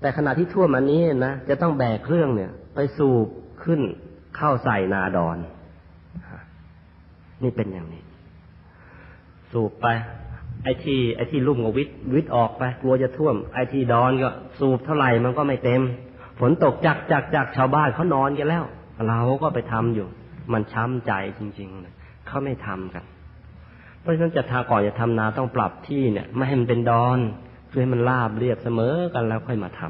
แต่ขณะที่ท่วมอันนี้นะจะต้องแบกเครื่องเนี่ย ไปสูบขึ้นเข้าใส่นาดอน นี่เป็นอย่างนี้ สูบไป ไอ้ที่ ไอ้ที่ลุ่มก็วิทวิทออกไป กลัวจะท่วม ไอ้ที่ดอนก็สูบเท่าไหร่มันก็ไม่เต็ม ฝนตกจักจักจักชาวบ้านเขานอนกันแล้ว เราก็ไปทำอยู่ มันช้ำใจจริงๆเลยเขาไม่ทำกัน เพราะฉะนั้นจะทาก่อนจะทำนาต้องปรับที่เนี่ย ไม่ให้มันเป็นดอน พื่อให้มันราบเรียบเสมอกันแล้วค่อยมาท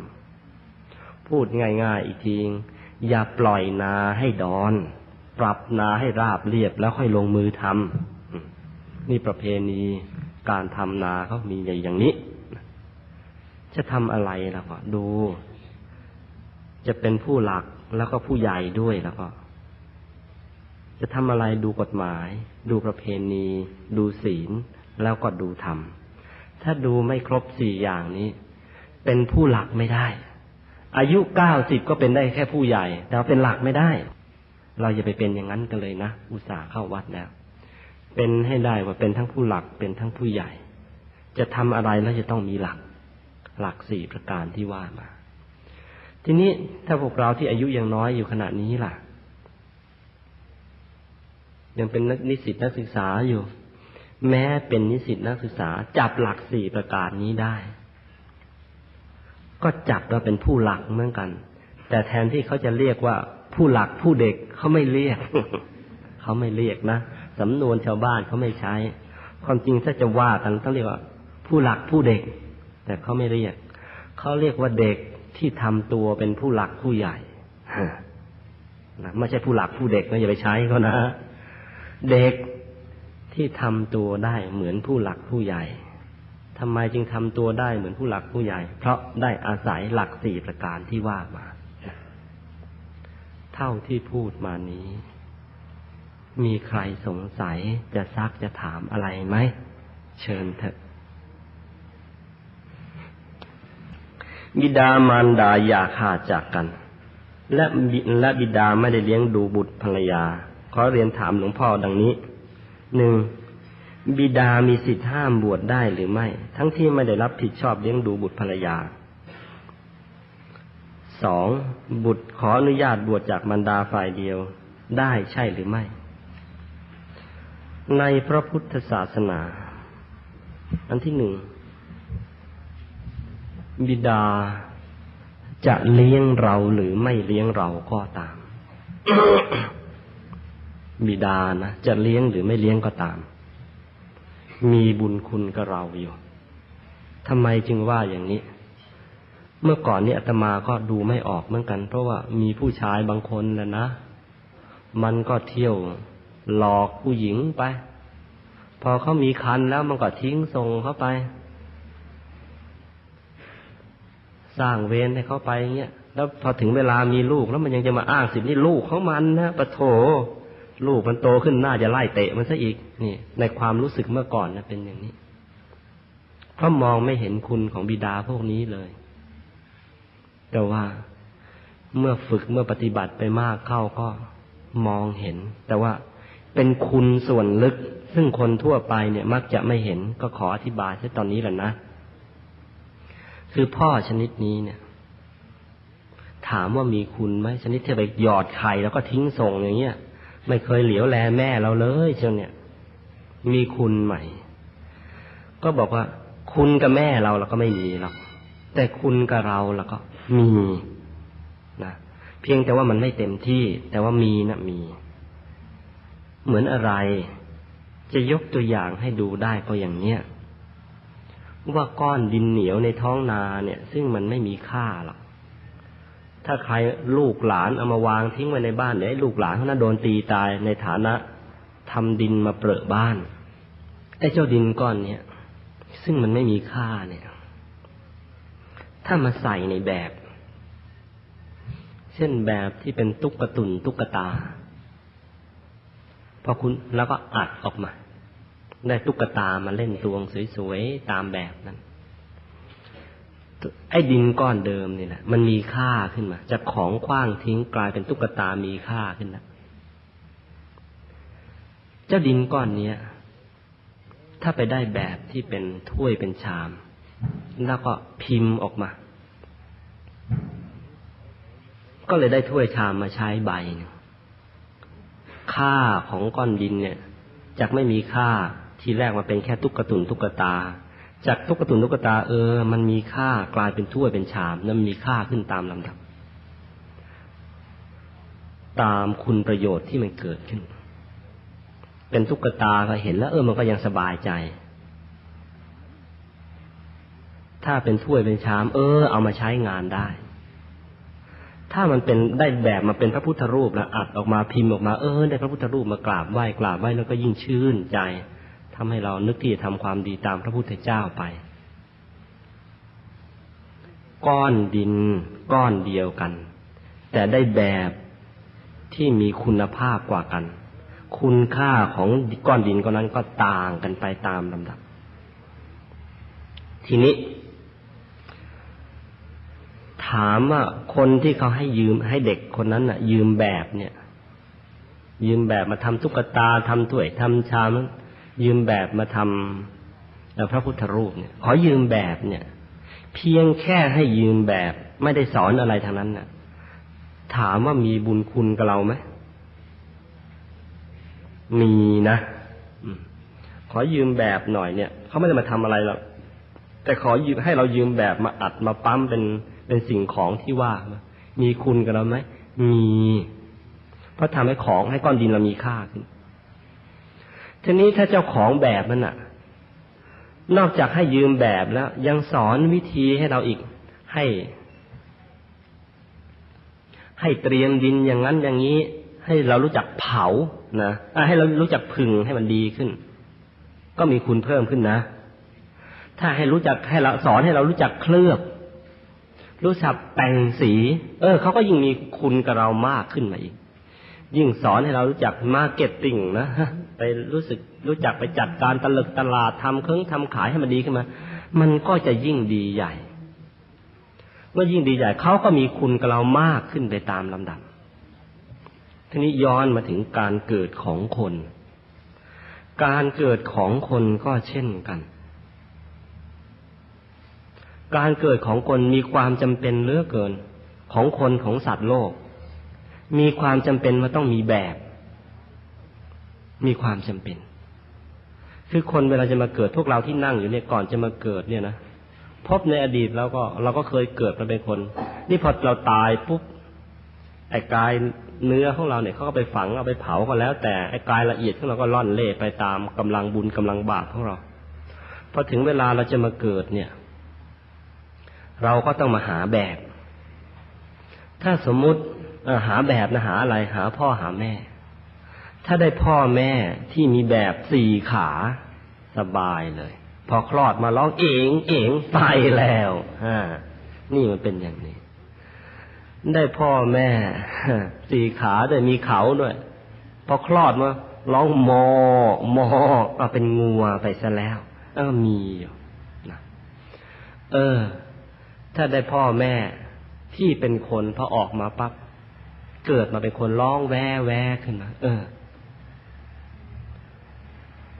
ำพูดง่าย ๆ อีกทีอย่าปล่อยนาให้ดอน ปรับนาให้ราบเรียบแล้วค่อยลงมือทำนี่ประเพณีการทำนาเขามีอย่างนี้ จะทำอะไรแล้วก็ดู จะเป็นผู้หลักแล้วก็ผู้ใหญ่ด้วยแล้วก็จะทำอะไรดูกฎหมาย ดูประเพณี ดูศีล แล้วก็ดูธรรม ถ้าดูไม่ครบสี่อย่างนี้ เป็นผู้หลักไม่ได้ อายุเก้าสิบก็เป็นได้แค่ผู้ใหญ่ แต่เป็นหลักไม่ได้ เราอย่าไปเป็นอย่างนั้นกันเลยนะ อุตส่าห์เข้าวัดแล้ว เป็นให้ได้ว่าเป็นทั้งผู้หลักเป็นทั้งผู้ใหญ่ จะทำอะไรแล้วจะต้องมีหลัก หลักสี่ประการที่ว่ามา ทีนี้ถ้าพวกเราที่อายุยังน้อยอยู่ขณะนี้ล่ะ ยังเป็นนักนิสิตนักศึกษาอยู่ แม้เป็นนิสิตนักศึกษาจับหลักสี่ประการนี้ได้ ก็จับเราเป็นผู้หลักเหมือนกัน แต่แทนที่เขาจะเรียกว่าผู้หลักผู้เด็กเขาไม่เรียก เขาไม่เรียกนะสำนวนชาวบ้านเขาไม่ใช้ ความจริงถ้าจะว่ากันต้องเรียกว่า ผู้หลักผู้เด็ก แต่เขาไม่เรียกเขาเรียกว่าเด็กที่ทำตัวเป็นผู้หลักผู้ใหญ่นะไม่ใช่ผู้หลักผู้เด็กนะอย่าไปใช้เขานะ เด็ก ที่ทำตัวได้เหมือนผู้หลักผู้ใหญ่ทำไมจึงทำตัวได้เหมือนผู้หลักผู้ใหญ่ เพราะได้อาศัยหลักสี่ประการที่ว่ามา เท่าที่พูดมานี้ มีใครสงสัยจะซักจะถามอะไรไหม เชิญเถอะบิดามารดาอย่าขาดจากกัน และและบิดาไม่ได้เลี้ยงดูบุตรภรรยา ขอเรียนถามหลวงพ่อดังนี้ หนึ่งบิดามีสิทธิ์ห้ามบวชได้หรือไม่ ทั้งที่ไม่ได้รับผิดชอบเลี้ยงดูบุตรภรรยาสองบุตรขออนุญาตบวชจากบรรดาฝ่ายเดียวได้ใช่หรือไม่ ในพระพุทธศาสนา อันที่หนึ่งบิดาจะเลี้ยงเราหรือไม่เลี้ยงเราก็ตาม บิดานะจะเลี้ยงหรือไม่เลี้ยงก็ตาม มีบุญคุณกับเราอยู่ทำไมจึงว่าอย่างนี้ เมื่อก่อนนี้อาตมาก็ดูไม่ออกเหมือนกัน เพราะว่ามีผู้ชายบางคนแหละนะ มันก็เที่ยวหลอกผู้หญิงไป พอเขามีคันแล้วมันก็ทิ้งส่งเข้าไป สร้างเวรให้เขาไปเงี้ยแล้วพอถึงเวลามีลูกแล้วมันยังจะมาอ้างสิทธิ์นี่ลูกเขามันนะปะโถ ลูกมันโตขึ้นน่าจะไล่เตะมันซะอีก นี่ ในความรู้สึกเมื่อก่อนนะเป็นอย่างนี้ เพราะมองไม่เห็นคุณของบิดาพวกนี้เลย แต่ว่าเมื่อฝึกเมื่อปฏิบัติไปมากเข้าก็มองเห็น แต่ว่าเป็นคุณส่วนลึก ซึ่งคนทั่วไปเนี่ย มักจะไม่เห็นก็ขออธิบายใช่ตอนนี้แหละนะ คือพ่อชนิดนี้เนี่ย ถามว่ามีคุณไหมชนิดที่ไปหยอดไข่แล้วก็ทิ้งส่งอย่างเงี้ย ไม่เคยเหลียวแลแม่เราเลยเชียวเนี่ย มีคุณใหม่ ก็บอกว่า คุณกับแม่เราเราก็ไม่มีหรอกแต่คุณกับเราเราก็มีนะเพียงแต่ว่ามันไม่เต็มที่ แต่ว่ามีนะมี เหมือนอะไร จะยกตัวอย่างให้ดูได้ก็อย่างเนี้ยว่าก้อนดินเหนียวในท้องนาเนี่ย ซึ่งมันไม่มีค่าหรอก ถ้าใครลูกหลานเอามาวางทิ้งไว้ในบ้านเดี๋ยวลูกหลานเขาน่าโดนตีตายในฐานะทำดินมาเปรอะบ้านไอ้เจ้าดินก้อนเนี้ยซึ่งมันไม่มีค่าเนี่ย ถ้ามาใส่ในแบบ เช่นแบบที่เป็นตุ๊กตุนตุ๊กตาพอคุณแล้วก็อัดออกมา ได้ตุ๊กตามาเล่นตวงสวยๆตามแบบนั้น ไอ้ดินก้อนเดิมนี่แหละมันมีค่าขึ้นมาจากของคว้างทิ้งกลายเป็นตุ๊กตามีค่าขึ้นแล้วเจ้าดินก้อนเนี้ย ถ้าไปได้แบบที่เป็นถ้วยเป็นชาม แล้วก็พิมพ์ออกมา ก็เลยได้ถ้วยชามมาใช้ใบนึงค่าของก้อนดินเนี่ยจากไม่มีค่าทีแรกมาเป็นแค่ตุ๊กตุนตุ๊กตา จากตุ๊กตุนตุ๊กตาเออ มันมีค่ากลายเป็นถ้วยเป็นชามนั้นมีค่าขึ้นตามลำดับ ตามคุณประโยชน์ที่มันเกิดขึ้น เป็นตุ๊กตาก็เห็นแล้ว เออมันก็ยังสบายใจ ถ้าเป็นถ้วยเป็นชาม เออ เอามาใช้งานได้ ถ้ามันเป็นได้แบบมาเป็นพระพุทธรูปแล้วอัดออกมาพิมพ์ออกมาเออได้พระพุทธรูปมากราบไหว้กราบไหว้แล้วก็ยิ่งชื่นใจ ทำให้เรานึกที่จะทำความดีตามพระพุทธเจ้าไป ก้อนดินก้อนเดียวกัน แต่ได้แบบที่มีคุณภาพกว่ากัน คุณค่าของก้อนดินก้อนนั้นก็ต่างกันไปตามลำดับ ทีนี้ ถามว่าคนที่เขาให้ยืมให้เด็กคนนั้นน่ะ ยืมแบบเนี่ย ยืมแบบมาทำตุ๊กตาทำถ้วยทำชาม ยืมแบบมาทำพระพุทธรูปเนี่ย ขอยืมแบบเนี่ย เพียงแค่ให้ยืมแบบ ไม่ได้สอนอะไรทางนั้นน่ะ ถามว่ามีบุญคุณกับเราไหมมีนะขอยืมแบบหน่อยเนี่ยเขาไม่ได้มาทำอะไรหรอกแต่ขอยืมให้เรายืมแบบมาอัดมาปั๊มเป็นเป็นสิ่งของที่ว่า มีคุณกับเราไหมมีเพราะทำให้ของให้ก้อนดินเรามีค่าขึ้น ทีนี้ถ้าเจ้าของแบบมันอะนอกจากให้ยืมแบบแล้ว ยังสอนวิธีให้เราอีก ให้ ให้เตรียมดินอย่างนั้นอย่างนี้ ให้เรารู้จักเผานะให้เรารู้จักพึงให้มันดีขึ้น ก็มีคุณเพิ่มขึ้นนะ ถ้าให้รู้จักให้เราสอนให้เรารู้จักเคลือบ รู้จักแต่งสี เออเขาก็ยิ่งมีคุณกับเรามากขึ้นมาอีก ยิ่งสอนให้เรารู้จักมาเก็ตติ้งนะ ไปรู้สึกรู้จักไปจัดการตลกตลาดทำเครื่องทำขายให้มันดีขึ้นมา มันก็จะยิ่งดีใหญ่ เมื่อยิ่งดีใหญ่เขาก็มีคุณกับเรามากขึ้นไปตามลำดับทีนี้ย้อนมาถึงการเกิดของคน การเกิดของคนก็เช่นกัน การเกิดของคนมีความจำเป็นเลือเกิน ของคนของสัตว์โลก มีความจำเป็นว่าต้องมีแบบ มีความจำเป็น คือคนเวลาจะมาเกิดพวกเราที่นั่งอยู่เนี่ยก่อนจะมาเกิดเนี่ยนะพบในอดีตเราก็เราก็เคยเกิดมาเป็นคน นี่พอเราตายปุ๊บไอ้กายเนื้อของเราเนี่ยเขาก็ไปฝังเอาไปเผาก็แล้ว แต่ไอ้กายละเอียดของเราก็ล่อนเล่ไปตามกำลังบุญกำลังบาปของเราพอถึงเวลาเราจะมาเกิดเนี่ย เราก็ต้องมาหาแบบ ถ้าสมมุติหาแบบนะหาอะไรหาพ่อหาแม่ ถ้าได้พ่อแม่ที่มีแบบสี่ขาสบายเลย พอคลอดมาร้องเองเองไปแล้วฮ่านี่มันเป็นอย่างนี้ ได้พ่อแม่สี่ขาแต่มีเขาด้วย พอคลอดมาร้องมอมอก็เป็นงัวไปซะแล้ว เออมีอยู่นะเออ ถ้าได้พ่อแม่ที่เป็นคนพอออกมาปั๊บเกิดมาเป็นคนร้องแว่แว่ขึ้นมา เออ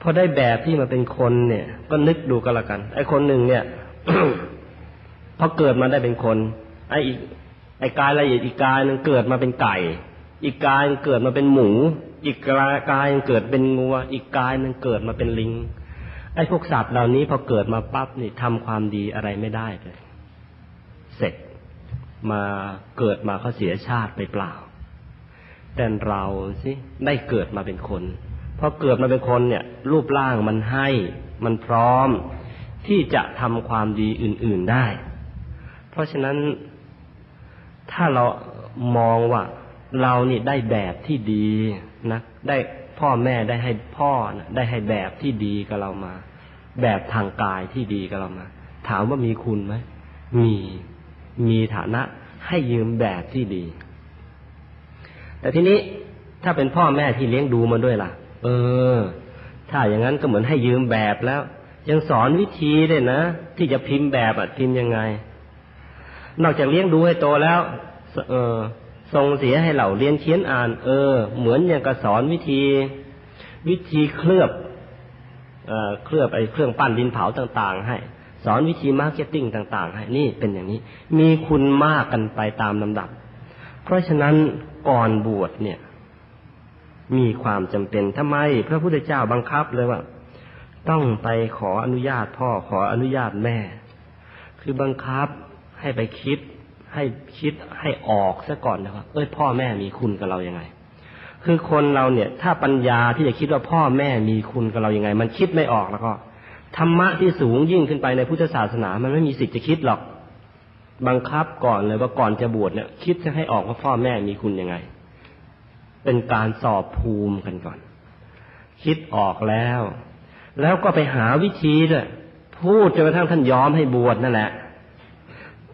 อได้แบบที่มาเป็นคนเนี่ย ก็นึกดูก็แล้วกัน ไอ้คนหนึ่งเนี่ยพอเกิดมาได้เป็นคน ไอ้อีกไอ้กายละเอียดอีกกายหนึ่งเกิดมาเป็นไก่ อีกกายเกิดมาเป็นหมู อีกกายเกิดเป็นงัว อีกกายหนึ่งเกิดมาเป็นลิง ไอ้พวกสัตว์เหล่านี้พอเกิดมาปั๊บนี่ทำความดีอะไรไม่ได้เลยเสร็จมาเกิดมาเขาเสียชาติไปเปล่า แต่เราสิได้เกิดมาเป็นคน พอเกิดมาเป็นคนเนี่ย รูปร่างมันให้ มันพร้อม ที่จะทำความดีอื่น ๆได้ เพราะฉะนั้น ถ้าเรามองว่า เรานี่ได้แบบที่ดีนะได้พ่อแม่ได้ให้พ่อนะได้ให้แบบที่ดีกับเรามา แบบทางกายที่ดีกับเรามา ถามว่ามีคุณไหมมีมีฐานะให้ยืมแบบที่ดี แต่ทีนี้ถ้าเป็นพ่อแม่ที่เลี้ยงดูมาด้วยล่ะ เออ ถ้าอย่างนั้นก็เหมือนให้ยืมแบบแล้ว ยังสอนวิธีเลยนะ ที่จะพิมพ์แบบอะพิมพ์ยังไง นอกจากเลี้ยงดูให้โตแล้ว เออส่งเสียให้เราเรียนเขียนอ่าน เออ เหมือนอย่างกับสอนวิธี วิธีเคลือบเอ่อเคลือบไอ้เครื่องปั้นดินเผาต่าง ๆ ให้ สอนวิธีมาร์เก็ตติ้งต่าง ๆ ให้นี่เป็นอย่างนี้ มีคุณมากกันไปตามลำดับ เพราะฉะนั้นก่อนบวชเนี่ย มีความจำเป็นทำไม พระพุทธเจ้าบังคับเลยว่า ต้องไปขออนุญาตพ่อขออนุญาตแม่ คือบังคับให้ไปคิด ให้คิดให้ออกซะก่อนนะครับเอ้ยพ่อแม่มีคุณกับเรายังไง คือคนเราเนี่ย ถ้าปัญญาที่จะคิดว่าพ่อแม่มีคุณกับเรายังไง มันคิดไม่ออกแล้วก็ธรรมะที่สูงยิ่งขึ้นไปในพุทธศาสนา มันไม่มีสิทธิ์จะคิดหรอก บังคับก่อนเลยว่าก่อนจะบวชเนี่ย คิดจะให้ออกว่าพ่อแม่มีคุณยังไง เป็นการสอบภูมิกันก่อน คิดออกแล้ว แล้วก็ไปหาวิธีด้วยพูดจนกระทั่งท่านยอมให้บวชนั่นแหละ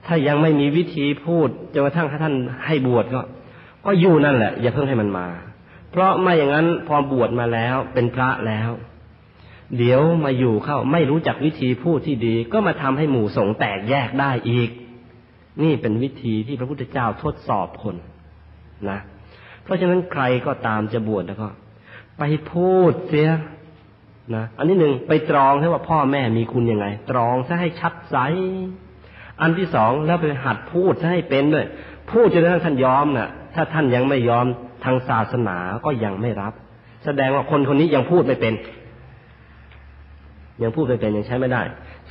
ถ้ายังไม่มีวิธีพูดจนกระทั่งท่านให้บวชก็ ก็อยู่นั่นแหละ อย่าเพิ่งให้มันมา เพราะไม่อย่างนั้นพอบวชมาแล้วเป็นพระแล้ว เดี๋ยวมาอยู่เข้าไม่รู้จักวิธีพูดที่ดี ก็มาทำให้หมู่สงแตกแยกได้อีก นี่เป็นวิธีที่พระพุทธเจ้าทดสอบคนนะ เพราะฉะนั้นใครก็ตามจะบวชแล้วก็ ไปพูดเสียนะอันที่หนึ่งไปตรองให้ว่าพ่อแม่มีคุณยังไง ตรองซะให้ชัดใสอันที่สองแล้วไปหัดพูดซะให้เป็นด้วยพูดจนกระทั่งท่านยอมนะ่ะ ถ้าท่านยังไม่ยอมทางศาสนาก็ยังไม่รับ แสดงว่าคนคนนี้ยังพูดไม่เป็น ยังพูดไม่เป็นยังใช้ไม่ได้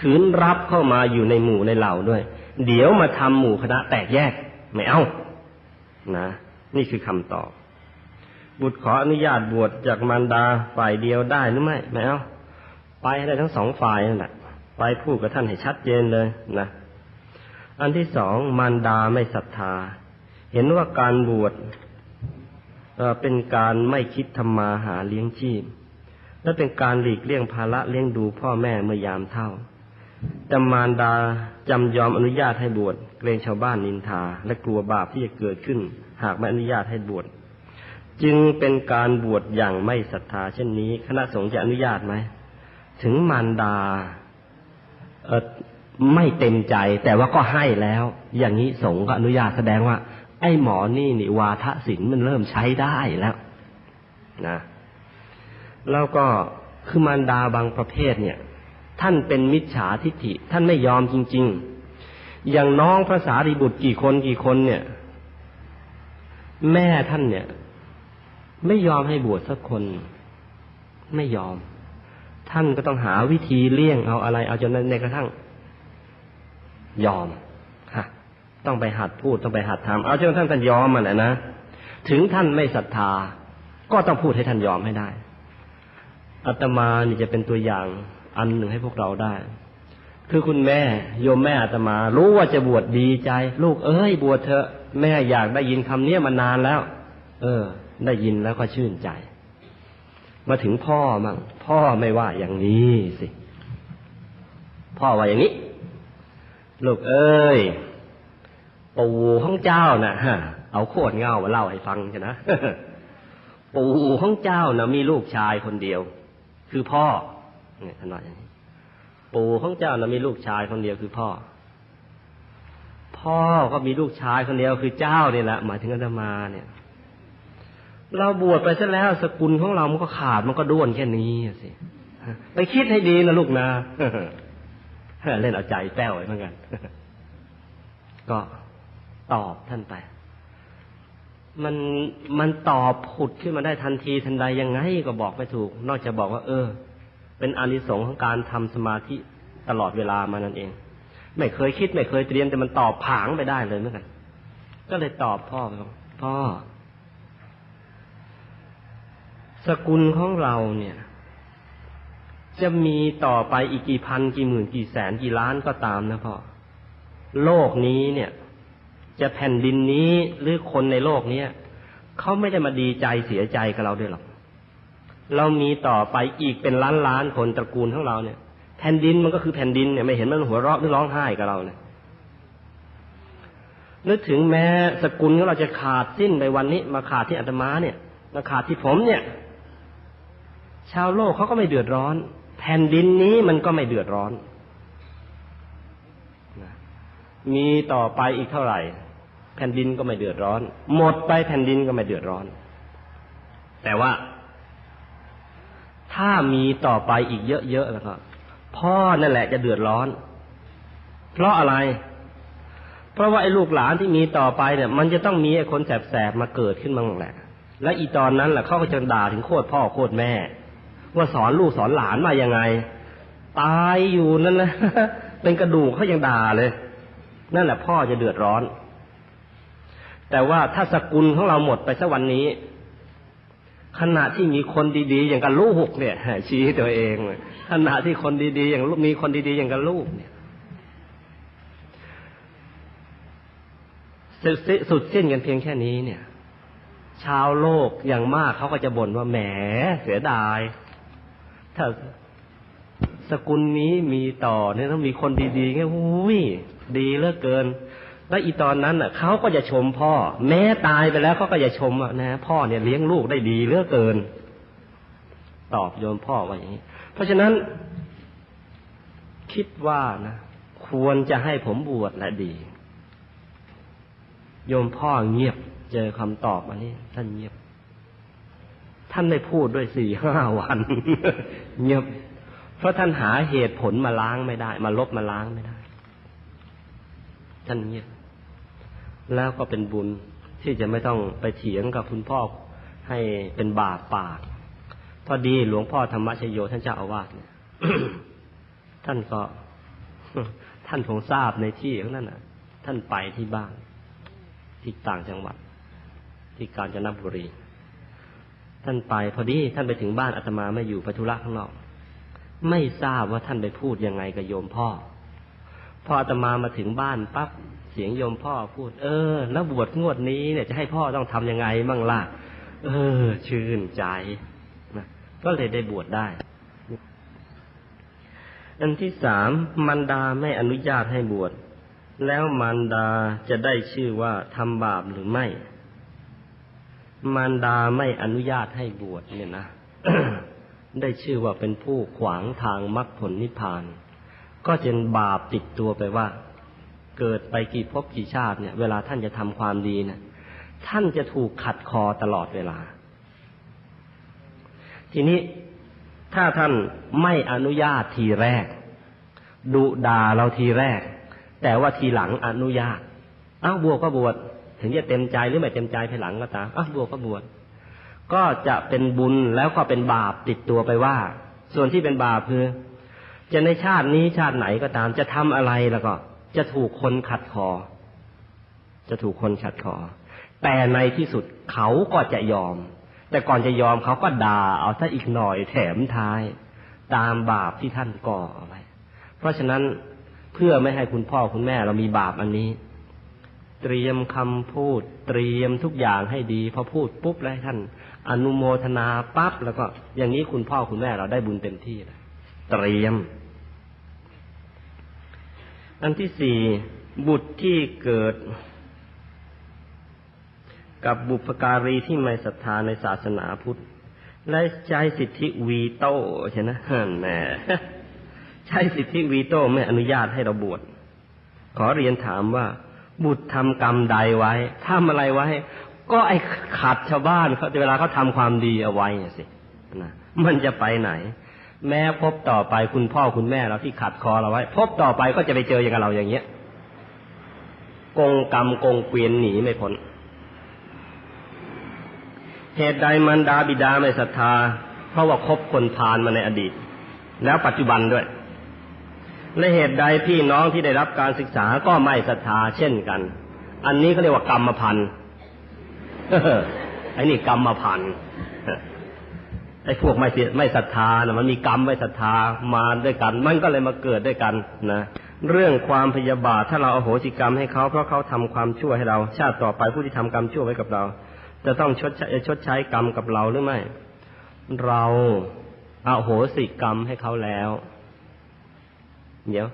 ถืนรับเข้ามาอยู่ในหมู่ในเหล่าด้วย เดี๋ยวมาทำหมู่คณะแตกแยก ไม่เอานะ นี่คือคำตอบ บุตรขออนุญาตบวชจากมารดาฝ่ายเดียวได้หรือไม่ไม่เอาไปได้ทั้งสองฝ่ายนั่นแหละไปพูดกับท่านให้ชัดเจนเลยนะอันที่สองมารดาไม่ศรัทธา เห็นว่าการบวชเป็นการไม่คิดทำมาหาเลี้ยงชีพ และเป็นการหลีกเลี่ยงภาระเลี้ยงดูพ่อแม่เมื่อยามเท่าแต่มารดาจำยอมอนุญาตให้บวชเกรงชาวบ้านนินทา และกลัวบาปที่จะเกิดขึ้น หากไม่อนุญาตให้บวชจึงเป็นการบวชอย่างไม่ศรัทธาเช่นนี้ คณะสงฆ์จะอนุญาตไหม ถึงมารดาเออไม่เต็มใจ แต่ว่าก็ให้แล้ว อย่างนี้สงฆ์ก็อนุญาตแสดงว่า ไอ้หมอนี่นี่วาทศิลป์มันเริ่มใช้ได้แล้วนะแล้วก็คือมารดาบางประเภทเนี่ย ท่านเป็นมิจฉาทิฏฐิ ท่านไม่ยอมจริง ๆ อย่างน้องพระสารีบุตรกี่คนกี่คนเนี่ย แม่ท่านเนี่ย ไม่ยอมให้บวชสักคน ไม่ยอม ท่านก็ต้องหาวิธีเลี่ยงเอาอะไร เอาจนในกระทั่ง ยอมฮะต้องไปหัดพูดต้องไปหัดทำเอาจนท่านท่านยอมมาแหละนะถึงท่านไม่ศรัทธา ก็ต้องพูดให้ท่านยอมให้ได้อาตมานี่จะเป็นตัวอย่างอันหนึ่งให้พวกเราได้ คือคุณแม่โยมแม่อาตมา รู้ว่าจะบวชดีใจ ลูกเอ้ยบวชเถอะ แม่อยากได้ยินคำนี้มานานแล้ว เออ ได้ยินแล้วก็ชื่นใจ มาถึงพ่อมั่งพ่อไม่ว่าอย่างนี้สิ พ่อว่าอย่างนี้ ลูกเอ้ยปู่ของเจ้านะ่ะฮะเอาโคตรเงามาเล่าให้ฟังใช่นะปู่ของเจ้านะมีลูกชายคนเดียว คือพ่อเนี่ยท่านว่าอย่างนี้ปู่ของเจ้าน่ะมีลูกชายคนเดียวคือพ่อ พ่อก็มีลูกชายคนเดียวคือเจ้าเนี่ยแหละหมายถึงอาตมาเนี่ย เราบวชไปซะแล้วสกุลของเรามันก็ขาดมันก็ด้วนแค่นี้สิไปคิดให้ดีนะลูกนะเล่นเอาใจแป้วไว้เหมือนกัน ก็ตอบท่านไป มันมันตอบผุดขึ้นมาได้ทันทีทันใดยังไงก็บอกไม่ถูก นอกจากบอกว่า เออ เป็นอานิสงส์ของการทำสมาธิตลอดเวลามานั่นเอง ไม่เคยคิด ไม่เคยเตรียมแต่มันตอบผางไปได้เลยเหมือนกันก็เลยตอบพ่อไปว่าพ่อ สกุลของเราเนี่ย จะมีต่อไปอีกกี่พันกี่หมื่นกี่แสนกี่ล้านก็ตามนะพ่อโลกนี้เนี่ย จะแผ่นดินนี้หรือคนในโลกเนี้ยเขาไม่ได้มาดีใจเสียใจกับเราด้วยหรอกเรามีต่อไปอีกเป็นล้านล้านคนตระกูลของเราเนี่ย แผ่นดินมันก็คือแผ่นดินเนี่ยไม่เห็นมันหัวเราะหรือร้องไห้กับเราเนี่ยนึกถึงแม้สกุลของเราจะขาดสิ้นไปวันนี้ มาขาดที่อาตมาเนี่ย มาขาดที่ผมเนี่ย ชาวโลกเขาก็ไม่เดือดร้อน แผ่นดินนี้มันก็ไม่เดือดร้อนมีต่อไปอีกเท่าไหร่ แผ่นดินก็ไม่เดือดร้อน หมดไปแผ่นดินก็ไม่เดือดร้อน แต่ว่า ถ้ามีต่อไปอีกเยอะๆแล้วก็ พ่อนั่นแหละจะเดือดร้อน เพราะอะไร เพราะว่าไอ้ลูกหลานที่มีต่อไปเนี่ย มันจะต้องมีไอ้คนแสบๆมาเกิดขึ้นบ้างแหละ และอีตอนนั้นแหละเขาก็จะด่าถึงโคตรพ่อโคตรแม่ ว่าสอนลูกสอนหลานมายังไง ตายอยู่นั่นแหละเป็นกระดูกเขายังด่าเลย นั่นแหละพ่อจะเดือดร้อน แต่ว่าถ้าสกุลของเราหมดไปสักวันนี้ ขณะที่มีคนดีๆ อย่างกับลูกเนี่ยชี้ตัวเองขณะที่คนดีๆอย่างมีคนดีๆ อย่างกับลูกเนี่ยสุดสิ้นกันเพียงแค่นี้เนี่ย ชาวโลกอย่างมากเขาก็จะบ่นว่าแหมเสียดาย ถ้าสกุลนี้มีต่อเนี่ยต้องมีคนดีๆไงหุ้ยดีเหลือเกิน แล้วอีตอนนั้นอะเขาก็จะชมพ่อ แม้ตายไปแล้วเขาก็จะชมอะนะ พ่อเนี่ยเลี้ยงลูกได้ดีเหลือเกิน ตอบโยมพ่อว่าอย่างนี้ เพราะฉะนั้น คิดว่านะควรจะให้ผมบวชและดี โยมพ่อเงียบ เจอคำตอบอันนี้ ท่านเงียบ ท่านไม่พูดด้วยสี่ห้าวัน เงียบ เพราะท่านหาเหตุผลมาล้างไม่ได้ มาลบมาล้างไม่ได้ ท่านเงียบ แล้วก็เป็นบุญที่จะไม่ต้องไปเถียงกับคุณพ่อให้เป็นบาปปาก พอดีหลวงพ่อธรรมชโยท่านเจ้าอาวาสเนี่ยท่านก็ท่านคงทราบในที่ของนั่นน่ะ ท่านไปที่บ้านที่ต่างจังหวัด ที่กาญจนบุรี ท่านไปพอดีท่านไปถึงบ้านอาตมาไม่อยู่ไปธุระข้างนอก ไม่ทราบว่าท่านไปพูดยังไงกับโยมพ่อ พออาตมามาถึงบ้านปั๊บ สียงโยมพ่อพูด เออ แล้วบวชงวดนี้เนี่ยจะให้พ่อต้องทำยังไงมั่งล่ะ เออ ชื่นใจนะก็เลยได้บวชได้ อันที่สามมันดาไม่อนุญาตให้บวช แล้วมารดาจะได้ชื่อว่าทำบาปหรือไม่มารดาไม่อนุญาตให้บวชเนี่ยนะได้ชื่อว่าเป็นผู้ขวางทางมรรคผลนิพพาน ก็จะบาปติดตัวไปว่า เกิดไปกี่ภพกี่ชาติเนี่ย เวลาท่านจะทำความดีเนี่ยท่านจะถูกขัดคอตลอดเวลา ทีนี้ถ้าท่านไม่อนุญาตทีแรกดุด่าเราทีแรก แต่ว่าทีหลังอนุญาตอ้าวบวชก็บวชถึงจะเต็มใจหรือไม่เต็มใจภายหลังก็ตามอ้าวบวชก็บวชก็จะเป็นบุญแล้วก็เป็นบาปติดตัวไปว่า ส่วนที่เป็นบาปคือ จะในชาตินี้ชาติไหนก็ตามจะทำอะไรแล้วก็ จะถูกคนขัดคอ จะถูกคนขัดคอ แต่ในที่สุดเขาก็จะยอม แต่ก่อนจะยอมเขาก็ด่าเอาถ้าอีกหน่อยแถมท้าย ตามบาปที่ท่านก่อเอาไว้เพราะฉะนั้นเพื่อไม่ให้คุณพ่อคุณแม่เรามีบาปอันนี้ เตรียมคำพูด เตรียมทุกอย่างให้ดีพอพูดปุ๊บแล้วท่าน อนุโมทนาปั๊บแล้วก็อย่างนี้คุณพ่อคุณแม่เราได้บุญเต็มที่เลยเตรียม อันที่สี่บุตรที่เกิด กับบุพการีที่ไม่ศรัทธาในศาสนาพุทธ และใช้สิทธิวีโต้ใช่ไหมแหมใช้สิทธิวีโต้ไม่อนุญาตให้เราบวชขอเรียนถามว่า บุตรทำกรรมใดไว้ทำอะไรไว้ ก็ไอ้ขัดชาวบ้านเขาเวลาเขาทำความดีเอาไว้สินะมันจะไปไหน แม้พบต่อไปคุณพ่อคุณแม่เราที่ขัดคอเราไว้ พบต่อไปก็จะไปเจออย่างเราอย่างเงี้ยกงกรรมกงเกวียนหนีไม่พ้นเหตุใดมันดาบิดาไม่ศรัทธา เพราะว่าคบคนพาลมาในอดีต แล้วปัจจุบันด้วย และเหตุใดพี่น้องที่ได้รับการศึกษาก็ไม่ศรัทธาเช่นกัน อันนี้เขาเรียกว่ากรรมพันธ์ไอ้นี่กรรมพันธ์ ไอ้พวกไม่ไม่ศรัทธานะมันมีกรรมไม่ศรัทธามาด้วยกัน มันก็เลยมาเกิดด้วยกันนะเรื่องความพยาบาทถ้าเราเอาโหสิกรรมให้เขาเพราะเขาทำความชั่วให้เรา ชาติต่อไปผู้ที่ทำกรรมชั่วไว้กับเรา จะต้องชดใช้ชดใช้กรรมกับเราหรือไม่ เราเอาโหสิกรรมให้เขาแล้ว เดี๋ยว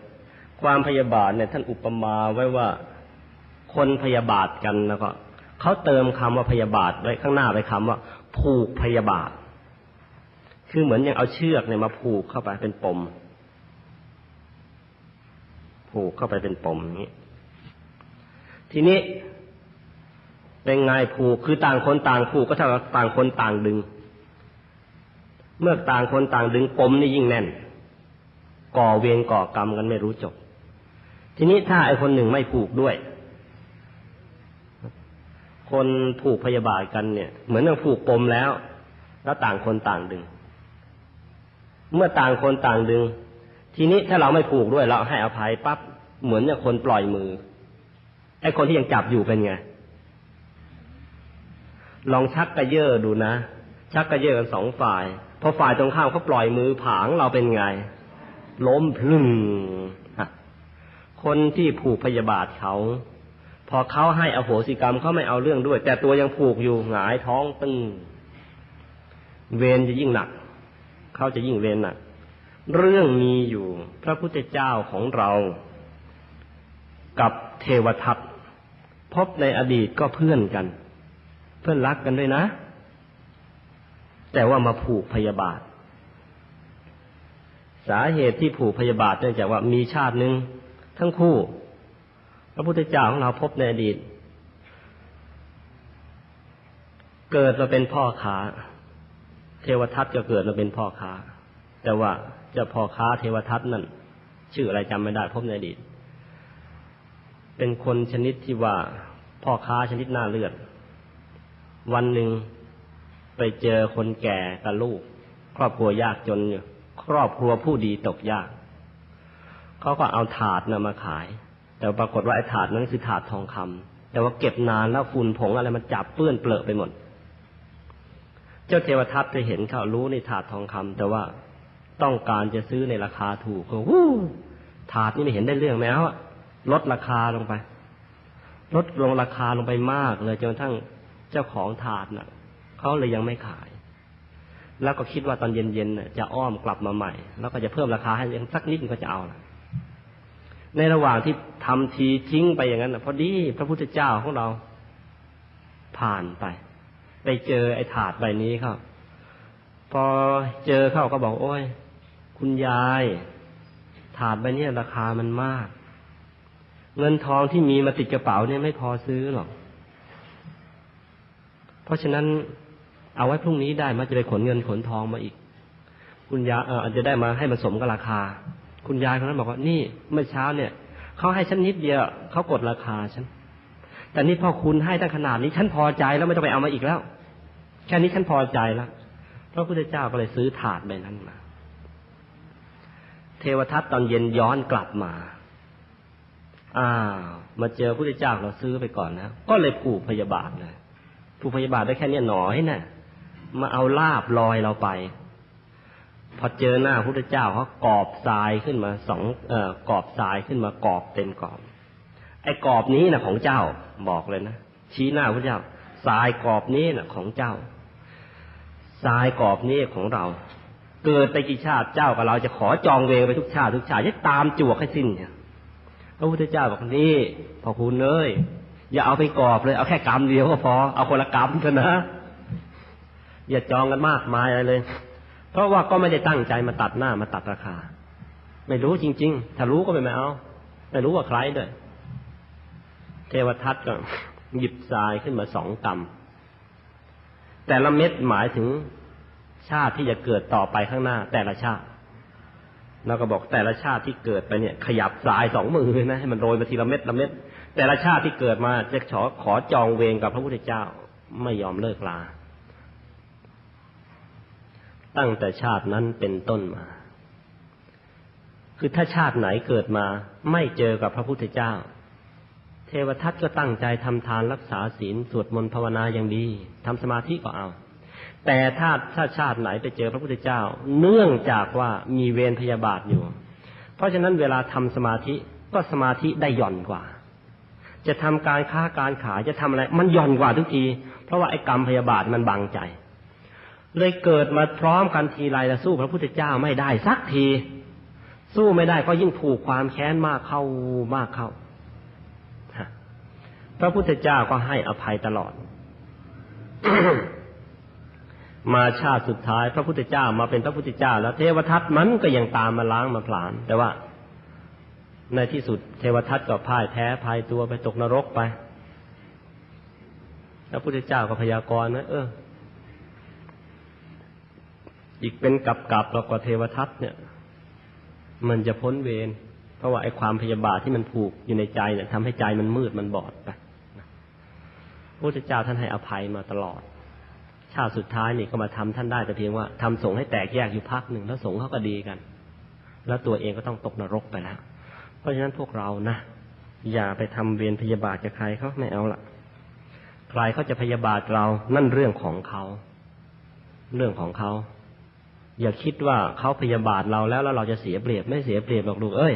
ความพยาบาทเนี่ยท่านอุปมาไว้ว่า คนพยาบาทกันแล้วก็เขาเติมคำว่าพยาบาทไว้ข้างหน้าไปคำว่า ผูกพยาบาท คือเหมือนย่างเอาเชือกเนี่ยมาผูกเข้าไปเป็นปม ผูกเข้าไปเป็นปมอย่างนี้ ทีนี้เป็นไงผูกคือต่างคนต่างผูกก็เท่ากับต่างคนต่างดึง เมื่อต่างคนต่างดึงปมนี่ยิ่งแน่น ก่อเวรก่อกรรมกันไม่รู้จบ ทีนี้ถ้าไอ้คนหนึ่งไม่ผูกด้วย คนผูกพยาบาทกันเนี่ย เหมือนกับผูกปมแล้ว แล้วต่างคนต่างดึง เมื่อต่างคนต่างดึง ทีนี้ถ้าเราไม่ผูกด้วยเราให้อภัยปั๊บเหมือนกับคนปล่อยมือไอ้คนที่ยังจับอยู่เป็นไง ลองชักกระเยาะดูนะ ชักกระเยาะกันสองฝ่ายพอฝ่ายตรงข้ามเขาปล่อยมือผางเราเป็นไง ล้มพลึงคนที่ผูกพยาบาทเขา พอเขาให้อโหสิกรรมเขาไม่เอาเรื่องด้วย แต่ตัวยังผูกอยู่หงายท้องตึง เวรจะยิ่งหนัก เขาจะยิ่งเวรหนัก เรื่องมีอยู่พระพุทธเจ้าของเรากับเทวทัตพบในอดีตก็เพื่อนกัน เพื่อนรักกันด้วยนะ แต่ว่ามาผูกพยาบาท สาเหตุที่ผูกพยาบาทเนื่องจากว่ามีชาติหนึ่งทั้งคู่ พระพุทธเจ้าของเราพบในอดีต เกิดมาเป็นพ่อค้า เทวทัตก็เกิดมาเป็นพ่อค้า แต่ว่าเจ้าพ่อค้าเทวทัตนั่นชื่ออะไรจำไม่ได้พบในอดีตเป็นคนชนิดที่ว่าพ่อค้าชนิดหน้าเลือด วันหนึ่งไปเจอคนแก่กับลูก ครอบครัวยากจนอยู่ครอบครัวผู้ดีตกยาก เขาก็เอาถาดนะมาขาย แต่ปรากฏว่าไอ้ถาดนั้นคือถาดทองคำแต่ว่าเก็บนานแล้วฝุ่นผงอะไรมันจับเปื้อนเปลอะไปหมด เจ้าเทวทัตจะเห็นเขารู้ในถาดทองคำแต่ว่าต้องการจะซื้อในราคาถูกเขาวู้ถาดนี่ไม่เห็นได้เรื่องแล้วลดราคาลงไป ลดลงราคาลงไปมากเลยจนกระทั่งเจ้าของถาดน่ะเขาเลยยังไม่ขาย แล้วก็คิดว่าตอนเย็นๆจะอ้อมกลับมาใหม่ แล้วก็จะเพิ่มราคาให้ยังสักนิดก็จะเอาละในระหว่างที่ทำทีทิ้งไปอย่างนั้นพอดีพระพุทธเจ้าของเราผ่านไป ไปเจอไอ้ถาดใบนี้เขาพอเจอเข้าก็บอกโอ้ย คุณยาย ถาดใบนี้ราคามันมาก เงินทองที่มีมาติดกระเป๋าเนี่ยไม่พอซื้อหรอก เพราะฉะนั้นเอาไว้พรุ่งนี้ได้มาจะไปขนเงินขนทองมาอีก คุณยายเอออาจจะได้มาให้มันสมกับราคา คุณยายคนนั้นบอกว่านี่เมื่อเช้าเนี่ยเขาให้ฉันนิดเดียวเขากดราคาฉันแต่นี่พ่อคุณให้ตั้งขนาดนี้ฉันพอใจแล้วไม่ต้องไปเอามาอีกแล้ว แค่นี้ฉันพอใจแล้วพระพุทธเจ้าก็เลยซื้อถาดใบนั้นมา เทวทัตตอนเย็นย้อนกลับมา อ้าวมาเจอพระพุทธเจ้าเราซื้อไปก่อนนะก็เลยผูกพยาบาทเลยผูกพยาบาทได้แค่นี้หน่อยนะ่ะ มาเอาลาบลอยเราไป พอเจอหน้าพระพุทธเจ้าเขากรอบทรายขึ้นมาสองเอ่อกรอบทรายขึ้นมากรอบเต็มกรอบไอ้กรอบนี้นะของเจ้าบอกเลยนะชี้หน้าพระเจ้าทรายกรอบนี้นะของเจ้า ทรายกรอบนี้ของเรา เกิดไปกี่ชาติเจ้ากับเราจะขอจองเวรไปทุกชาติทุกชาติจะตามจวกให้สิ้นเนี่ยพระพุทธเจ้าบอกนี่พอคุณเอ้ยอย่าเอาไปกรอบเลยเอาแค่กรรมเดียวก็พอเอาคนละกรรมกันนะอย่าจองกันมากมายอะไรเลย เพราะว่าก็ไม่ได้ตั้งใจมาตัดหน้ามาตัดราคา ไม่รู้จริง ๆ ถ้ารู้ก็ไม่มาเอาไม่รู้ว่าใครด้วยเทวทัตก็หยิบทรายขึ้นมาสองกำ แต่ละเม็ดหมายถึงชาติที่จะเกิดต่อไปข้างหน้า แต่ละชาติแล้วก็บอกแต่ละชาติที่เกิดไปเนี่ย ขยับทรายสองมือนะให้มันโรยมาทีละเม็ดละเม็ดแต่ละชาติที่เกิดมาจะขอขอจองเวรกับพระพุทธเจ้าไม่ยอมเลิกลา ตั้งแต่ชาตินั้นเป็นต้นมา คือถ้าชาติไหนเกิดมา ไม่เจอกับพระพุทธเจ้า เทวทัตก็ตั้งใจทำทานรักษาศีลสวดมนต์ภาวนาอย่างดีทำสมาธิก็เอา แต่ถ้าถ้าชาติไหนไปเจอพระพุทธเจ้า เนื่องจากว่ามีเวรพยาบาทอยู่ เพราะฉะนั้นเวลาทำสมาธิก็สมาธิได้หย่อนกว่า จะทำการค้าการขายจะทำอะไร มันหย่อนกว่าทุกที เพราะว่าไอ้กรรมพยาบาทมันบังใจ เลยเกิดมาพร้อมกันทีไรแล้วสู้พระพุทธเจ้าไม่ได้สักที สู้ไม่ได้ก็ยิ่งผูกความแค้นมากเข้ามากเข้า พระพุทธเจ้าก็ให้อภัยตลอด มาชาติสุดท้าย พระพุทธเจ้ามาเป็นพระพุทธเจ้า แล้วเทวทัตมันก็ยังตามมาล้างมาผลาญแต่ว่า ในที่สุดเทวทัตก็พ่ายแพ้พายตัวไปตกนรกไป พระพุทธเจ้าก็พยากรณ์ว่าเออ อีกเป็นกับกับแล้วก็เทวทัตเนี่ย มันจะพ้นเวรเพราะว่าไอ้ความพยาบาทที่มันผูกอยู่ในใจเนี่ยทำให้ใจมันมืดมันบอดไป พระพุทธเจ้าท่านให้อภัยมาตลอด ชาติสุดท้ายนี่ก็มาทำท่านได้แต่เพียงว่าทำสงฆ์ให้แตกแยกอยู่พักหนึ่งแล้วสงฆ์เขาก็ดีกัน แล้วตัวเองก็ต้องตกนรกไปแล้ว เพราะฉะนั้นพวกเรานะอย่าไปทำเวรพยาบาทกับใครเขาไม่เอาละใครเขาจะพยาบาทเรานั่นเรื่องของเขา เรื่องของเขาอย่าคิดว่าเขาพยาบาทเราแล้วแล้วเราจะเสียเปรียบไม่เสียเปรียบหรอกลูกเอ้ย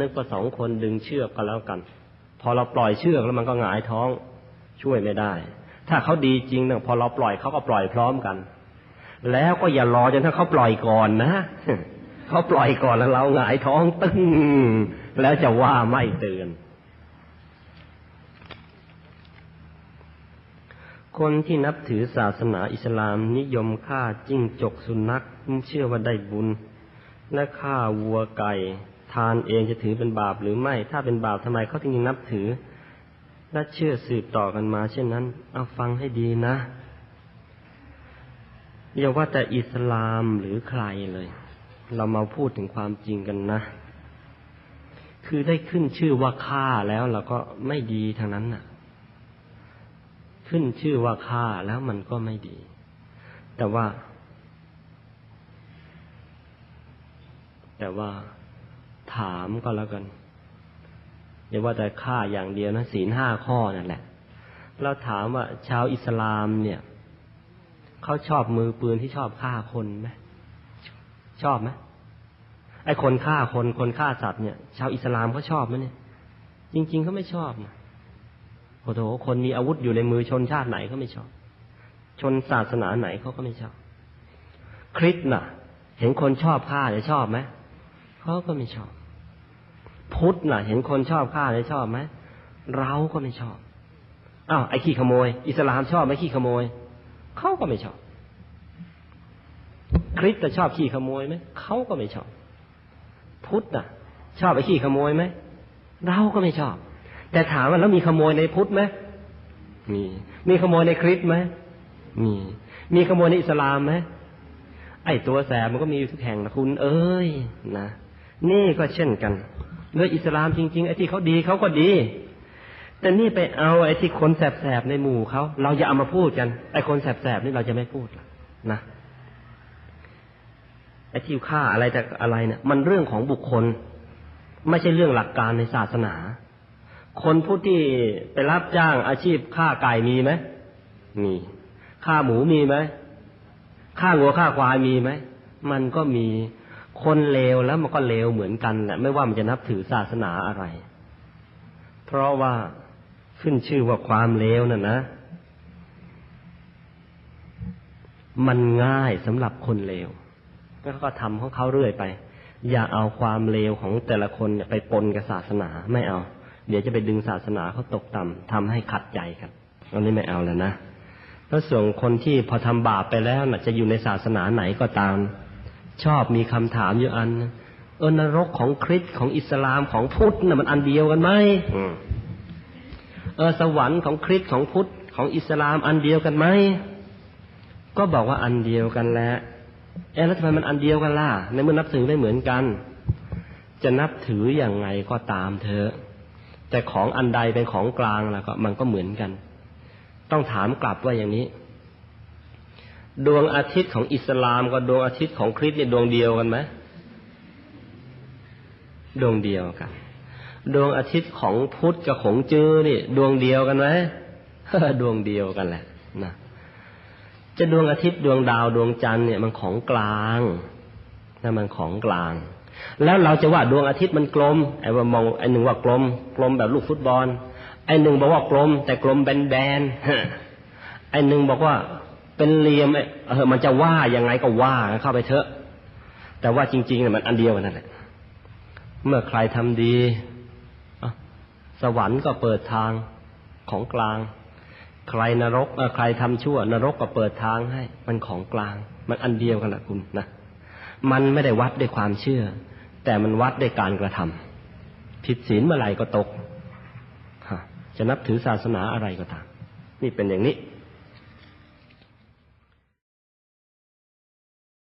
นึกว่าสองคนดึงเชือกกันแล้วกัน พอเราปล่อยเชือกแล้วมันก็หงายท้อง ช่วยไม่ได้ ถ้าเขาดีจริงเนี่ยพอเราปล่อยเขาก็ปล่อยพร้อมกัน แล้วก็อย่ารอจนถ้าเขาปล่อยก่อนนะเขาปล่อยก่อนแล้วเราหงายท้องตึ้งแล้วจะว่าไม่เตือน คนที่นับถือศาสนาอิสลามนิยมฆ่าจิ้งจกสุนัขเชื่อว่าได้บุญ และฆ่าวัวไก่ ทานเองจะถือเป็นบาปหรือไม่ ถ้าเป็นบาปทำไมเขาถึงยังนับถือ และเชื่อสืบต่อกันมา เช่นนั้น เอาฟังให้ดีนะอย่าว่าแต่อิสลามหรือใครเลย เรามาพูดถึงความจริงกันนะ คือได้ขึ้นชื่อว่าฆ่าแล้วเราก็ไม่ดีทางนั้นน่ะ ขึ้นชื่อว่าฆ่าแล้วมันก็ไม่ดี แต่ว่า แต่ว่าถามก็แล้วกัน อย่าว่าแต่ฆ่าอย่างเดียวนะศีลห้าข้อนั่นแหละเราถามว่าชาวอิสลามเนี่ยเขาชอบมือปืนที่ชอบฆ่าคนไหมชอบไหมไอ้คนฆ่าคนคนฆ่าสัตว์เนี่ย ชาวอิสลามเขาชอบไหมเนี่ย จริง ๆเขาไม่ชอบนะโอ้โหคนมีอาวุธอยู่ในมือชนชาติไหนเขาไม่ชอบ ชนศาสนาไหนเขาก็ไม่ชอบ คริสต์น่ะ เห็นคนชอบฆ่าจะชอบไหมเขาก็ไม่ชอบ พุทธน่ะ เห็นคนชอบฆ่าจะชอบไหมเราก็ไม่ชอบอ้าวไอ้ขี้ขโมย อิสลามชอบไหมขี้ขโมยเขาก็ไม่ชอบ คริสต์ชอบขี้ขโมยไหมเขาก็ไม่ชอบ พุทธน่ะ ชอบไอ้ขี้ขโมยไหมเราก็ไม่ชอบ แต่ถามว่าแล้วมีขโมยในพุทธไหมมีมีขโมยในคริสต์ไหมมีมีขโมยในอิสลามไหมไอ้ตัวแสบมันก็มีอยู่ทุกแห่งนะคุณเอ้ยนะนี่ก็เช่นกัน เรื่องอิสลามจริงๆไอ้ที่เขาดีเขาก็ดี แต่นี่ไปเอาไอ้ที่คนแสบๆในหมู่เขาเราจะเอามาพูดกันไอ้คนแสบๆนี่เราจะไม่พูดนะไอ้ที่ฆ่าอะไรแต่อะไรเนี่ย มันเรื่องของบุคคล ไม่ใช่เรื่องหลักการในศาสนา คนผู้ที่ไปรับจ้างอาชีพฆ่าไก่มีไหมมีฆ่าหมูมีไหมฆ่างัวฆ่าควายมีไหมมันก็มี คนเลวแล้วมันก็เลวเหมือนกันแหละไม่ว่ามันจะนับถือศาสนาอะไร เพราะว่าขึ้นชื่อว่าความเลวน่ะนะ มันง่ายสำหรับคนเลวแล้วก็ทำของเขาเรื่อยไป อย่าเอาความเลวของแต่ละคนไปปนกับศาสนาไม่เอา เดี๋ยวจะไปดึงศาสนาเขาตกต่ำทำให้ขัดใจกันอันนี้ไม่เอาแล้วนะแล้วส่วนคนที่พอทำบาปไปแล้วน่ะจะอยู่ในศาสนาไหนก็ตาม ชอบมีคำถามอยู่อัน เออนรกของคริสต์ของอิสลามของพุทธน่ะมันอันเดียวกันไหมเออสวรรค์ของคริสต์ของพุทธของอิสลามอันเดียวกันไหมก็บอกว่าอันเดียวกันแหล้วเออแล้วทำไมมันอันเดียวกันล่ะในเมื่อนับถือไม่เหมือนกัน จะนับถืออย่างไงก็ตามเธอแต่ของอันใดเป็นของกลางล้วก็มันก็เหมือนกัน ต้องถามกลับว่าอย่างนี้ ดวงอาทิตย์ของอิสลามกับดวงอาทิตย์ของคริสต์เนี่ยดวงเดียวกันไหมดวงเดียวกัน ดวงอาทิตย์ของพุทธกับของจื้อนี่ ดวงเดียวกันไหมดวงเดียวกันแหละนะจะดวงอาทิตย์ดวงดาวดวงจันทร์เนี่ยมันของกลางนั่นมันของกลาง แล้วเราจะว่าดวงอาทิตย์มันกลมไอ้ว่ามองไอ้หนึ่งว่ากลม กลมแบบลูกฟุตบอลไอ้หนึ่งบอกว่ากลม แต่กลมแบนๆไอ้หนึ่งบอกว่า เป็นเหลี่ยมเออมันจะว่ายังไงก็ว่าเข้าไปเถอะ แต่ว่าจริงๆเนี่ยมันอันเดียวกันนั่นแหละเมื่อใครทำดีสวรรค์ก็เปิดทางของกลาง ใครนรกใครทำชั่ว นรกก็เปิดทางให้ มันของกลาง มันอันเดียวกันแหละคุณนะมันไม่ได้วัดด้วยความเชื่อ แต่มันวัดด้วยการกระทำผิดศีลเมื่อไหร่ก็ตกจะนับถือศาสนาอะไรก็ตาม นี่เป็นอย่างนี้